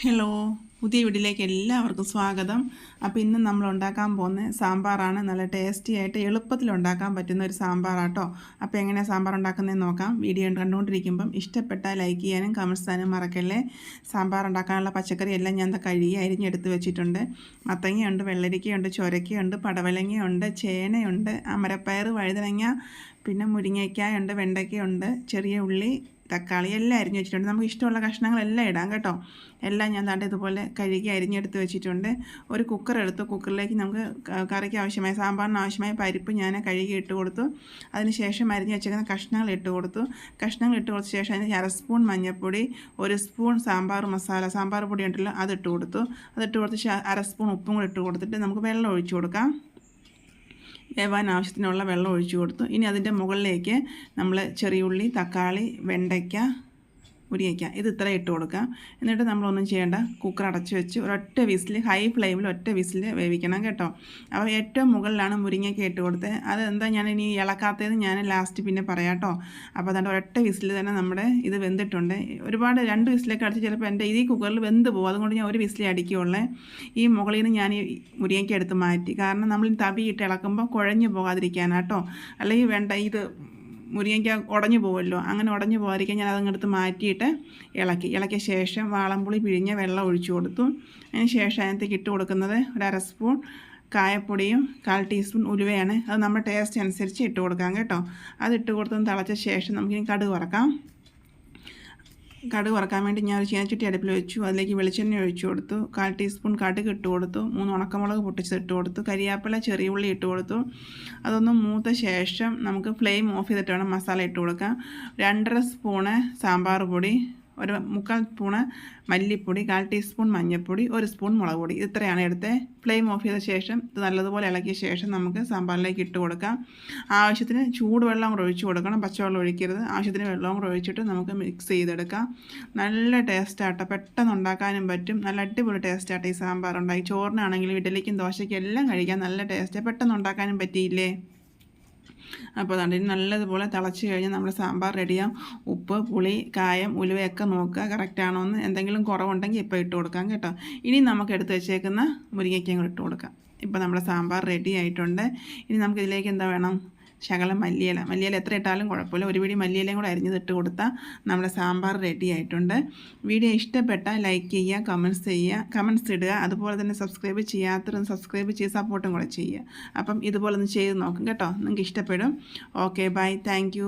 Hello, പുതിയ വീട്ടിലേക്ക് എല്ലാവർക്കും സ്വാഗതം. അപ്പോൾ ഇന്ന് നമ്മൾ ഉണ്ടാക്കാൻ പോകുന്ന സാമ്പാറാണ്. നല്ല ടേസ്റ്റി ആയിട്ട് എളുപ്പത്തിൽ ഉണ്ടാക്കാൻ പറ്റുന്ന ഒരു സാമ്പാറാട്ടോ. അപ്പോൾ എങ്ങനെയാണ് സാമ്പാർ ഉണ്ടാക്കുന്നതെന്ന് നോക്കാം. വീഡിയോ കണ്ടുകൊണ്ടിരിക്കുമ്പം ഇഷ്ടപ്പെട്ട ലൈക്ക് ചെയ്യാനും കമൻസ് ചെയ്യാനും മറക്കല്ലേ. സാമ്പാർ ഉണ്ടാക്കാനുള്ള പച്ചക്കറി എല്ലാം ഞാൻ എന്താ കഴുകി അരിഞ്ഞെടുത്ത് വെച്ചിട്ടുണ്ട്. മത്തങ്ങയുണ്ട് വെള്ളരിക്കയുണ്ട് ചൊരക്കയുണ്ട് പടവലങ്ങയുണ്ട് ചേനയുണ്ട് അമരപ്പയർ വഴുതനങ്ങ പിന്നെ മുരിങ്ങയ്ക്കായുണ്ട് വെണ്ടയ്ക്കയുണ്ട് ചെറിയ ഉള്ളി തക്കാളി എല്ലാം അരിഞ്ഞ് വെച്ചിട്ടുണ്ട്. നമുക്ക് ഇഷ്ടമുള്ള കഷ്ണങ്ങളെല്ലാം ഇടാം കേട്ടോ. എല്ലാം ഞാൻ താണ്ട് ഇതുപോലെ കഴുകി അരിഞ്ഞെടുത്ത് വെച്ചിട്ടുണ്ട്. ഒരു കുക്കർ എടുത്തു. കുക്കറിലേക്ക് നമുക്ക് കറിക്ക് ആവശ്യമായ സാമ്പാറിന് ആവശ്യമായ പരിപ്പ് ഞാൻ കഴുകി ഇട്ട് കൊടുത്തു. അതിനുശേഷം അരിഞ്ഞ് വെച്ചേക്കുന്ന കഷ്ണങ്ങൾ ഇട്ട് കൊടുത്തു. കഷ്ണങ്ങൾ ഇട്ട് കൊടുത്ത ശേഷം അതിന് അര സ്പൂൺ മഞ്ഞൾപ്പൊടി ഒരു സ്പൂൺ സാമ്പാർ മസാല സാമ്പാർ പൊടി ഉണ്ടല്ലോ അതിട്ട് കൊടുത്തു. അതിട്ട് കൊടുത്ത് അര സ്പൂൺ ഉപ്പും കൂടി ഇട്ട് കൊടുത്തിട്ട് നമുക്ക് വെള്ളം ഒഴിച്ചു കൊടുക്കാം. വേവാൻ ആവശ്യത്തിനുള്ള വെള്ളം ഒഴിച്ചു കൊടുത്തു. ഇനി അതിന്റെ മുകളിലേക്ക് നമ്മൾ ചെറിയുള്ളി തക്കാളി വെണ്ടയ്ക്ക മുരിങ്ങയ്ക്ക ഇത് ഇത്ര ഇട്ട് കൊടുക്കാം. എന്നിട്ട് നമ്മളൊന്നും ചെയ്യേണ്ട. കുക്കർ അടച്ചു വെച്ച് ഒരൊറ്റ വിസിൽ ഹൈ ഫ്ലെയിമിൽ ഒറ്റ വിസിൽ വേവിക്കണം കേട്ടോ. അപ്പോൾ ഏറ്റവും മുകളിലാണ് മുരിങ്ങയ്ക്ക ഇട്ട് കൊടുത്തത്. അത് എന്താ ഞാൻ ഇനി ഇളക്കാത്തത് ഞാൻ ലാസ്റ്റ് പിന്നെ പറയാം കേട്ടോ. അപ്പോൾ അതുകൊണ്ട് ഒരൊറ്റ വിസിൽ തന്നെ നമ്മുടെ ഇത് വെന്തിട്ടുണ്ട്. ഒരുപാട് രണ്ട് വിസിലൊക്കെ അടിച്ച് ചിലപ്പോൾ എന്റെ ഈ കുക്കറിൽ വെന്ത് പോകും. അതുകൊണ്ട് ഞാൻ ഒരു വിസിലേ അടിക്കുകയുള്ളേ ഈ മുകളിൽ നിന്ന് ഞാൻ ഈ മുരിങ്ങയ്ക്ക എടുത്ത് മാറ്റി. കാരണം നമ്മൾ തവിയിട്ട് ഇളക്കുമ്പോൾ കുഴഞ്ഞു പോകാതിരിക്കാനാട്ടോ അല്ലെങ്കിൽ വേണ്ട ഇത് മുരിങ്ങയ്ക്ക ഉടഞ്ഞു പോകുമല്ലോ അങ്ങനെ ഉടഞ്ഞു പോകാതിരിക്കാൻ ഞാൻ അതങ്ങെടുത്ത് മാറ്റിയിട്ട് ഇളക്കി. ഇളക്കിയ ശേഷം വാളംപുളി പിഴിഞ്ഞ വെള്ളം ഒഴിച്ചു കൊടുത്തു. അതിന് ശേഷം അതിനകത്തേക്ക് ഇട്ട് കൊടുക്കുന്നത് ഒരു അര സ്പൂൺ കായപ്പൊടിയും കാൽ ടീസ്പൂൺ ഉലുവയാണ്. അത് നമ്മുടെ ടേസ്റ്റ് അനുസരിച്ച് ഇട്ട് കൊടുക്കാം കേട്ടോ. അത് ഇട്ട് കൊടുത്തൊന്ന് തിളച്ച ശേഷം നമുക്കിനി കടുക് വറക്കാം. കടുക് വറക്കാൻ വേണ്ടി ഞാൻ ഒരു ചീനച്ചട്ടി അടുപ്പിൽ വെച്ചു. അതിലേക്ക് വെളിച്ചെണ്ണ ഒഴിച്ചു കൊടുത്തു. കാൽ ടീസ്പൂൺ കടുക് ഇട്ട് കൊടുത്തു. മൂന്ന് ഉണക്കമുളക് പൊട്ടിച്ച് ഇട്ട് കൊടുത്തു. കരിയാപ്പില ചെറിയ ഉള്ളി ഇട്ട് കൊടുത്തു. അതൊന്ന് മൂത്ത ശേഷം നമുക്ക് ഫ്ലെയിം ഓഫ് ചെയ്തിട്ട് വേണം മസാല ഇട്ട് കൊടുക്കാം രണ്ടര സ്പൂണ് സാമ്പാർ പൊടി ഒരു മുക്കാൽ സ്പൂണ് മല്ലിപ്പൊടി കാൽ ടീസ്പൂൺ മഞ്ഞൾപ്പൊടി ഒരു സ്പൂൺ മുളക് പൊടി. ഇത്രയാണ് എടുത്ത്. ഫ്ലെയിം ഓഫ് ചെയ്ത ശേഷം ഇത് നല്ലതുപോലെ ഇളക്കിയ ശേഷം നമുക്ക് സാമ്പാറിലേക്ക് ഇട്ട് കൊടുക്കാം. ആവശ്യത്തിന് ചൂടുവെള്ളം കൂടെ ഒഴിച്ചു കൊടുക്കണം. പച്ചവെള്ളം ഒഴിക്കരുത്. ആവശ്യത്തിന് വെള്ളവും കൂടെ ഒഴിച്ചിട്ട് നമുക്ക് മിക്സ് ചെയ്തെടുക്കാം. നല്ല ടേസ്റ്റാട്ടോ പെട്ടെന്ന് ഉണ്ടാക്കാനും പറ്റും. നല്ല അടിപൊളി ടേസ്റ്റാട്ടോ ഈ സാമ്പാർ ഉണ്ടായി ചോറിനാണെങ്കിലും ഇഡലിക്കും ദോശയ്ക്കും എല്ലാം കഴിക്കാൻ നല്ല ടേസ്റ്റ് പെട്ടെന്ന് ഉണ്ടാക്കാനും പറ്റിയില്ലേ? അപ്പോൾ അതുകൊണ്ട് ഇനി നല്ലതുപോലെ തിളച്ച് കഴിഞ്ഞാൽ നമ്മുടെ സാമ്പാർ റെഡിയാവും. ഉപ്പ് പുളി കായം ഉലുവയൊക്കെ നോക്കുക. കറക്റ്റാണോ എന്ന് എന്തെങ്കിലും കുറവുണ്ടെങ്കിൽ ഇപ്പോൾ ഇട്ട് കൊടുക്കാം കേട്ടോ. ഇനി നമുക്ക് എടുത്ത് വെച്ചേക്കുന്ന മുരിങ്ങയ്ക്കയും കൂടെ ഇട്ട് കൊടുക്കാം. ഇപ്പോൾ നമ്മുടെ സാമ്പാർ റെഡി ആയിട്ടുണ്ട്. ഇനി നമുക്കിതിലേക്ക് എന്താ വേണം? ശകലം മല്ലിയില. മല്ലിയില എത്ര ഇട്ടാലും കുഴപ്പമില്ല. ഒരു പിടി മല്ലിയിലയും കൂടെ അരിഞ്ഞത് ഇട്ട് കൊടുത്താൽ നമ്മുടെ സാമ്പാർ റെഡി ആയിട്ടുണ്ട്. വീഡിയോ ഇഷ്ടപ്പെട്ട ലൈക്ക് ചെയ്യുക കമൻസ് ചെയ്യുക കമൻസ് ഇടുക. അതുപോലെ തന്നെ സബ്സ്ക്രൈബ് ചെയ്യാത്തവരും സബ്സ്ക്രൈബ് ചെയ്ത് സപ്പോർട്ടും കൂടെ ചെയ്യുക. അപ്പം ഇതുപോലെ ഒന്ന് ചെയ്ത് നോക്കും കേട്ടോ. നിങ്ങൾക്ക് ഇഷ്ടപ്പെടും. Okay bye thank